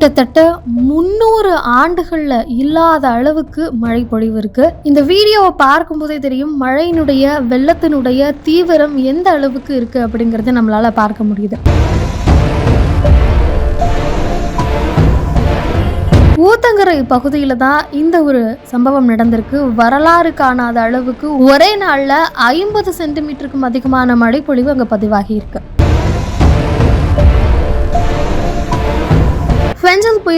கிட்டத்தட்ட முந்நூறு ஆண்டுகளில் இல்லாத அளவுக்கு மழை பொழிவு இருக்கு. இந்த வீடியோவை பார்க்கும்போதே தெரியும் மழையினுடைய வெள்ளத்தினுடைய தீவிரம் எந்த அளவுக்கு இருக்கு அப்படிங்கறத நம்மளால பார்க்க முடியுது. ஊத்தங்கரை பகுதியில் தான் இந்த ஒரு சம்பவம் நடந்திருக்கு. வரலாறு காணாத அளவுக்கு ஒரே நாளில் ஐம்பது சென்டிமீட்டருக்கும் அதிகமான மழைப்பொழிவு அங்கே பதிவாகி இருக்கு.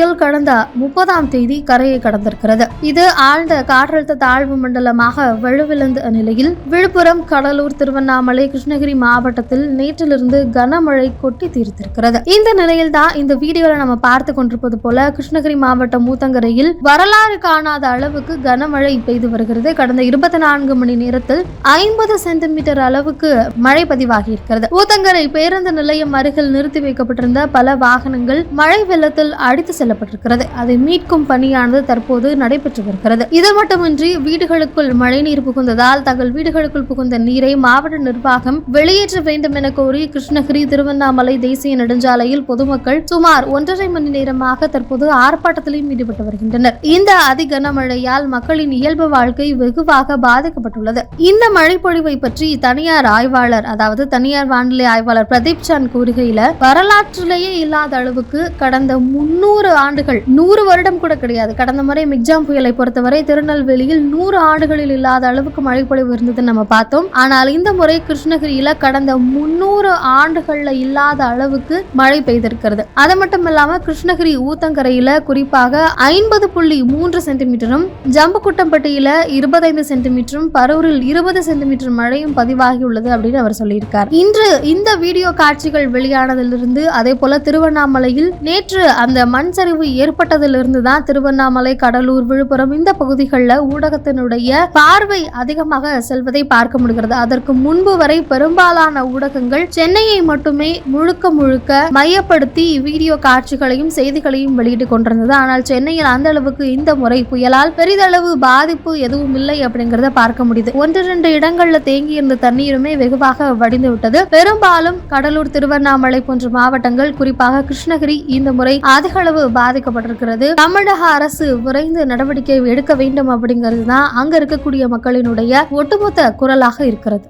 புயல் கடந்த முப்பதாம் தேதி கரையை கடந்திருக்கிறது. இது ஆழ்ந்த காற்றழுத்த தாழ்வு மண்டலமாக வலுவிழந்த நிலையில் விழுப்புரம் கடலூர் திருவண்ணாமலை கிருஷ்ணகிரி மாவட்டத்தில் நேற்றிலிருந்து கனமழை கொட்டி தீர்த்திருக்கிறது. இந்த நிலையில் தான் இந்த வீடியோல நம்ம பார்த்து கொண்டிருப்பது போல கிருஷ்ணகிரி மாவட்டம் மூத்தங்கரையில் வரலாறு காணாத அளவுக்கு கனமழை பெய்து வருகிறது. கடந்த இருபத்தி நான்கு மணி நேரத்தில் ஐம்பது சென்டிமீட்டர் அளவுக்கு மழை பதிவாகி இருக்கிறது ஊத்தங்கரை பேருந்து நிலையம் அருகில் நிறுத்தி வைக்கப்பட்டிருந்த பல வாகனங்கள் மழை வெள்ளத்தில் அடித்து செல்ல செல்லப்பட்டிருக்கிறது. அதை மீட்கும் பணியானது தற்போது நடைபெற்று வருகிறது இது மட்டுமின்றி வீடுகளுக்குள் மழைநீர் புகுந்ததால் தங்கள் வீடுகளுக்குள் புகுந்த நீரை மாவட்ட நிர்வாகம் வெளியேற்ற வேண்டும் என கோரி கிருஷ்ணகிரி திருவண்ணாமலை தேசிய நெடுஞ்சாலையில் பொதுமக்கள் சுமார் ஒன்றரை மணி நேரமாக தற்போது ஆர்ப்பாட்டத்திலும் ஈடுபட்டு வருகின்றனர். இந்த அதி கனமழையால் மக்களின் இயல்பு வாழ்க்கை வெகுவாக பாதிக்கப்பட்டுள்ளது. இந்த மழைப்பொழிவை பற்றி தனியார் ஆய்வாளர் அதாவது தனியார் வானிலை ஆய்வாளர் பிரதீப் சான் கூறுகையில வரலாற்றிலேயே இல்லாத அளவுக்கு கடந்த முன்னூறு ஆண்டுகள். நூறு வருடம் கூட கிடையாது. கடந்த முறை மிக்ஜாம் புயலை பொறுத்தவரை திருநெல்வேலியில் நூறு ஆண்டுகளில் இல்லாத அளவுக்கு மழைப்பொழிவு இருந்ததுன்னு நம்ம பார்த்தோம். ஆனால் இந்த முறை கிருஷ்ணகிரியில கடந்த முன்னூறு ஆண்டுகள்ல இல்லாத அளவுக்கு மழை பெய்திருக்கிறது. அது மட்டும் இல்லாம கிருஷ்ணகிரி ஊத்தங்கரையில குறிப்பாக ஐம்பது புள்ளி மூன்று சென்டிமீட்டரும் ஜம்புக்குட்டம்பட்டியில இருபத்தைந்து சென்டிமீட்டரும் பரூரில் இருபது சென்டிமீட்டர் மழையும் பதிவாகியுள்ளது அப்படின்னு அவர் சொல்லியிருக்கார். இன்று இந்த வீடியோ காட்சிகள் வெளியானதிலிருந்து அதே போல திருவண்ணாமலையில் நேற்று அந்த மண் சரிவு ஏற்பட்டதிலிருந்து தான் திருவண்ணாமலை கடலூர் விழுப்புரம் இந்த பகுதிகளில் ஊடகத்தினுடைய பார்வை அதிகமாக செல்வதை பார்க்க முடிகிறது. அதற்கு முன்பு வரை பெரும்பாலான ஊடகங்கள் சென்னையை மட்டுமே முழுக்க முழுக்க மையப்படுத்தி வீடியோ காட்சிகளையும் செய்திகளையும் வெளியிட்டு கொண்டிருந்தது. ஆனால் சென்னையில் அந்த அளவுக்கு இந்த முறை புயலால் பெரிதளவு பாதிப்பு எதுவும் இல்லை அப்படிங்கறத பார்க்க முடியுது. ஒன்று ரெண்டு இடங்கள்ல தேங்கி இருந்த தண்ணீருமே வெகுவாக வடிந்து விட்டது. பெரும்பாலும் கடலூர் திருவண்ணாமலை போன்ற மாவட்டங்கள் குறிப்பாக கிருஷ்ணகிரி இந்த முறை அதிகளவு பாதிக்கப்பட்டிருக்கிறது. தமிழக அரசு விரைந்து நடவடிக்கை எடுக்க வேண்டும் அப்படிங்கிறது தான் அங்க இருக்கக்கூடிய மக்களினுடைய ஒட்டுமொத்த குரலாக இருக்கிறது.